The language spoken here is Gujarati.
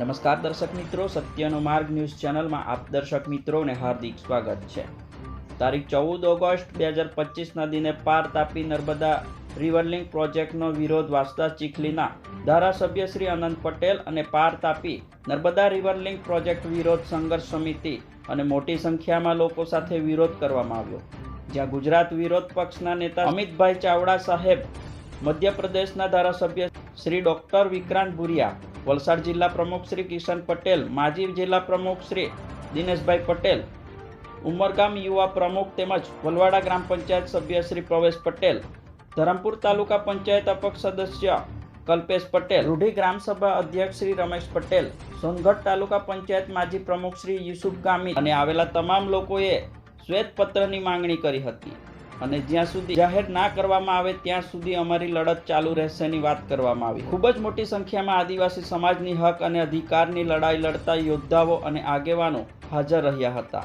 નમસ્કાર દર્શક મિત્રો, સત્યનો માર્ગ ન્યૂઝ ચેનલમાં આપ દર્શક મિત્રોને હાર્દિક સ્વાગત છે. તારીખ ચૌદ ઓગસ્ટ બે હજાર પચીસના દિને પાર તાપી નર્મદા રિવરલિંક પ્રોજેક્ટનો વિરોધ વાંસદા ચીખલીના ધારાસભ્ય શ્રી અનંત પટેલ અને પાર તાપી નર્મદા રિવરલિંક પ્રોજેક્ટ વિરોધ સંઘર્ષ સમિતિ અને મોટી સંખ્યામાં લોકો સાથે વિરોધ કરવામાં આવ્યો. જ્યાં ગુજરાત વિરોધ પક્ષના નેતા અમિતભાઈ ચાવડા સાહેબ, મધ્યપ્રદેશના ધારાસભ્ય શ્રી ડોક્ટર વિક્રાંત ભુરિયા, વલસાડ જિલ્લા પ્રમુખ શ્રી કિશન પટેલ, માજી જિલ્લા પ્રમુખ શ્રી દિનેશભાઈ પટેલ, ઉમરગામ યુવા પ્રમુખ તેમજ વલવાડા ગ્રામ પંચાયત સભ્ય શ્રી પ્રવેશ પટેલ, ધરમપુર તાલુકા પંચાયત અપક્ષ સદસ્ય કલ્પેશ પટેલ, રૂઢી ગ્રામસભા અધ્યક્ષ શ્રી રમેશ પટેલ, સોનગઢ તાલુકા પંચાયત માજી પ્રમુખ શ્રી યુસુફ ગામી અને આવેલા તમામ લોકોએ શ્વેતપત્રની માંગણી કરી હતી. અને જ્યાં સુધી જાહેર ના કરવામાં આવે ત્યાં સુધી અમારી લડત ચાલુ રહેશેની વાત કરવામાં આવી. ખૂબ જ મોટી સંખ્યામાં આદિવાસી સમાજની હક અને અધિકારની લડાઈ લડતા યોદ્ધાઓ અને આગેવાનો હાજર રહ્યા હતા.